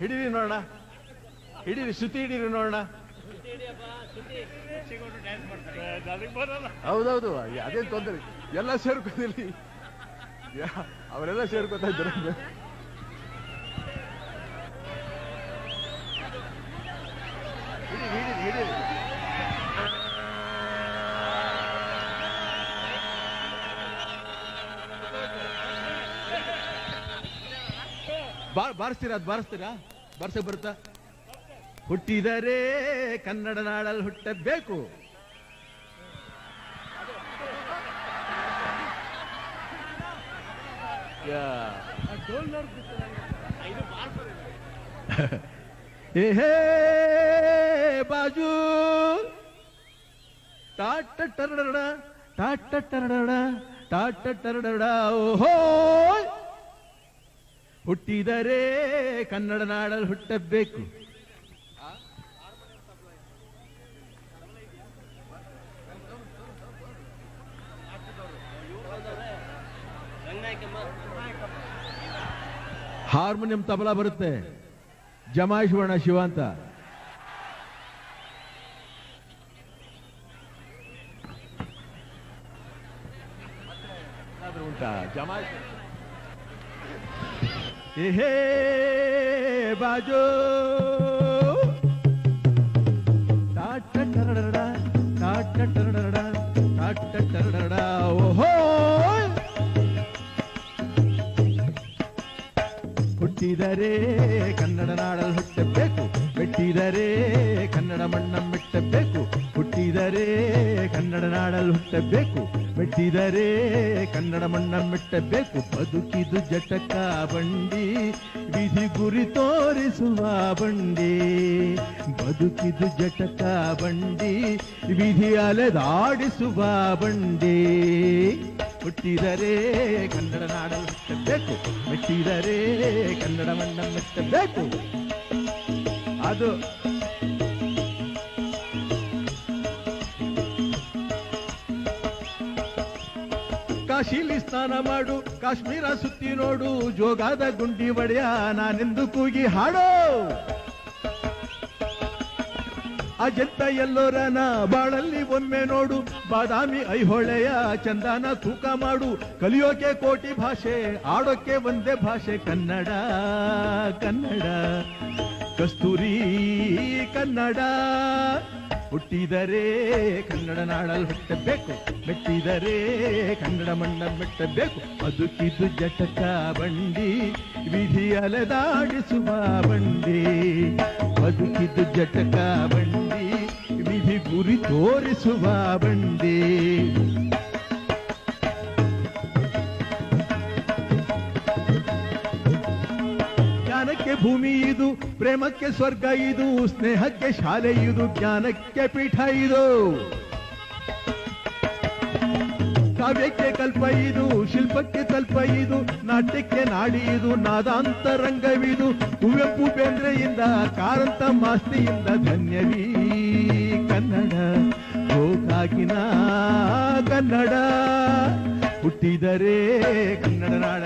ಹಿಡೀರಿ ನೋಡೋಣ. ಹಿಡೀರಿ ಶ್ರುತಿ ಹಿಡೀರಿ ನೋಡೋಣ. ಹೌದೌದು ಅದೇನು ತೊಂದರೆ. ಎಲ್ಲ ಸೇರ್ಕೊತೀರಿ ಅವರೆಲ್ಲ ಸೇರ್ಕೊತಾ ಇದ್ದಾರೆ. ಬಾರಿಸ್ತೀರಾ ಅದು ಬಾರಿಸ್ತೀರಾ ಬಾರ್ಸಕ್ ಬರುತ್ತಾ ಹುಟ್ಟಿದರೆ ಕನ್ನಡ ನಾಡಲ್ಲಿ ಹುಟ್ಟಬೇಕು ಯಾ. ಏ ಹೇ ಬಾಜು ಟಾಟ ಟರಡಡ ಟಾಟ ಟರಡಡ ಟಾಟ ಟರಡಡ ಓಹೋ ಹುಟ್ಟಿದರೆ ಕನ್ನಡ ನಾಡಲ್ಲಿ ಹುಟ್ಟಬೇಕು. ಹಾರ್ಮೋನಿಯಂ ತಬಲಾ ಬರುತ್ತೆ. ಜಮಾಯಿಸುವಣ ಶಿವ ಅಂತ. ಉಂಟಾ? ಏಹೇ ಬಾಜು ಟಾಟ ಟರಡಡ ಟಾಟ ಟರಡಡ ಟಾಟ ಟರಡಡ ಓಹೋ ಹುಟ್ಟಿದರೆ ಕನ್ನಡ ನಾಡಲ್ಲಿ ಹುಟ್ಟಬೇಕು ಮೆಟ್ಟಿದರೆ ಮೆಟ್ಟಿದರೆ ಕನ್ನಡ ಮಣ್ಣ ಮೆಟ್ಟಬೇಕು ಬದುಕಿದು ಜಟಕ ಬಂಡಿ ವಿಧಿ ಗುರಿ ತೋರಿಸುವ ಬಂಡಿ ಬದುಕಿದು ಜಟಕ ಬಂಡಿ ವಿಧಿ ಅಲೆದಾಡಿಸುವ ಬಂಡಿ ಹುಟ್ಟಿದರೆ ಕನ್ನಡ ನಾಡಲ್ಲಿ ಹುಟ್ಟಬೇಕು ಮೆಟ್ಟಿದರೆ ಕನ್ನಡ ಮಣ್ಣ ಮೆಟ್ಟಬೇಕು ಅದು ಕಾಶಿಲಿ ಸ್ನಾನ ಮಾಡು, ಕಾಶ್ಮೀರ ಸುತ್ತಿ ನೋಡು, ಜೋಗಾದ ಗುಂಡಿ ಒಡೆಯ, ನಾನೆಂದು ಕೂಗಿ ಹಾಡೋ. ಅಜಂತ ಎಲ್ಲೋರನ ಬಾಳಲ್ಲಿ ಒಮ್ಮೆ ನೋಡು, ಬಾದಾಮಿ ಐಹೊಳೆಯ ಚಂದನ ತೂಕ ಮಾಡು. ಕಲಿಯೋಕೆ ಕೋಟಿ ಭಾಷೆ, ಆಡೋಕೆ ಒಂದೇ ಭಾಷೆ, ಕನ್ನಡ ಕನ್ನಡ. ಕಸ್ತೂರಿ ಕನ್ನಡ. ಹುಟ್ಟಿದರೆ ಕನ್ನಡ ನಾಡಲ್ಲಿ ಹುಟ್ಟಬೇಕು, ಮೆಟ್ಟಿದರೆ ಕನ್ನಡ ಮಣ್ಣ ಮೆಟ್ಟಬೇಕು. ಬದುಕಿದು ಜಟಕ ಬಂಡಿ, ವಿಧಿ ಅಲೆದಾಡಿಸುವ ಬಂಡಿ. ಬದುಕಿದು ಜಟಕ ಬಂಡಿ, ವಿಧಿ ಗುರಿ ತೋರಿಸುವ ಬಂಡಿ. ಭೂಮಿ ಇದು, ಪ್ರೇಮಕ್ಕೆ ಸ್ವರ್ಗ ಇದು, ಸ್ನೇಹಕ್ಕೆ ಶಾಲೆ ಇದು, ಜ್ಞಾನಕ್ಕೆ ಪೀಠ ಇದು. ಕಾವ್ಯಕ್ಕೆ ಕಲ್ಪ ಇದು, ಶಿಲ್ಪಕ್ಕೆ ತಲ್ಪ ಇದು, ನಾಟ್ಯಕ್ಕೆ ನಾಡಿ ಇದು, ನಾದಾಂತರಂಗವಿದು, ಕುವೆಂಪು ಬೇಂದ್ರೆಯಿಂದ ಕಾರಂತ ಮಾಸ್ತಿಯಿಂದ ಧನ್ಯವೀ ಕನ್ನಡ. ಹೋಗಾಗಿನ ಕನ್ನಡ. ಹುಟ್ಟಿದರೆ ಕನ್ನಡ ನಾಡ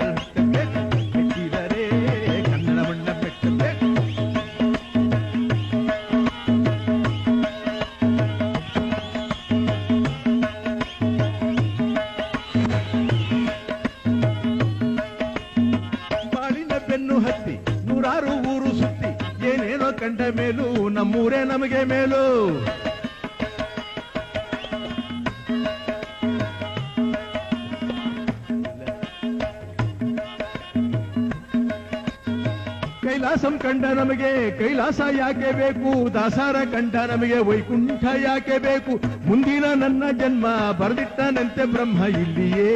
ಹತ್ತಿ ನೂರಾರು ಊರು ಸುತ್ತಿ ಏನೇನೋ ಕಂಡ ಮೇಲೂ ನಮ್ಮೂರೇ ನಮಗೆ ಮೇಲು ಕೈಲಾಸಂ ಕಂಡ ನಮಗೆ ಕೈಲಾಸ ಯಾಕೆ ಬೇಕು ದಾಸಾರ ಕಂಡ ನಮಗೆ ವೈಕುಂಠ ಯಾಕೆ ಬೇಕು ಮುಂದಿನ ನನ್ನ ಜನ್ಮ ಬರೆದಿಟ್ಟನಂತೆ ಬ್ರಹ್ಮ ಇಲ್ಲಿಯೇ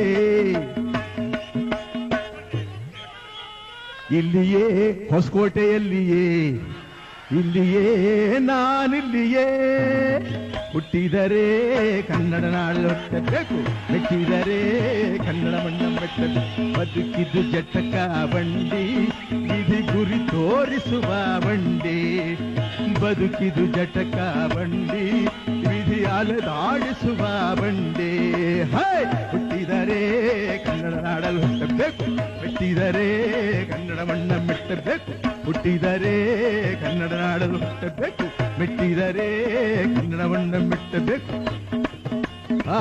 ಇಲ್ಲಿಯೇ, ಹೊಸಕೋಟೆಯಲ್ಲಿಯೇ, ಇಲ್ಲಿಯೇ, ನಾನಿಲ್ಲಿಯೇ. ಹುಟ್ಟಿದರೆ ಕನ್ನಡ ನಾಡು ಹುಟ್ಟಬೇಕು ಮೆಟ್ಟಿದರೆ ಕನ್ನಡ ಮಣ್ಣ ಬೆಟ್ಟಬೇಕು ಬದುಕಿದ್ದು ಜಟ್ಟಕ ಬಂಡಿ, ವಿಧಿ ಗುರಿ ತೋರಿಸುವ ಬಂಡಿ. ಬದುಕಿದು ಜಟಕ ಬಂಡಿ, ವಿಧಿ ಅಲೆದಾಡಿಸುವ ಬಂಡಿ. ಹೈ, ಹುಟ್ಟಿದರೆ ಕನ್ನಡ ನಾಡಲು ಹುಟ್ಟಬೇಕು ಮೆಟ್ಟಿದರೆ ಕನ್ನಡವನ್ನ ಮೆಟ್ಟಬೇಕು. ಹುಟ್ಟಿದರೆ ಕನ್ನಡ ನಾಡಲು ಮೆಟ್ಟಬೇಕು ಮೆಟ್ಟಿದರೆ ಕನ್ನಡವನ್ನ ಮೆಟ್ಟಬೇಕು. ಆ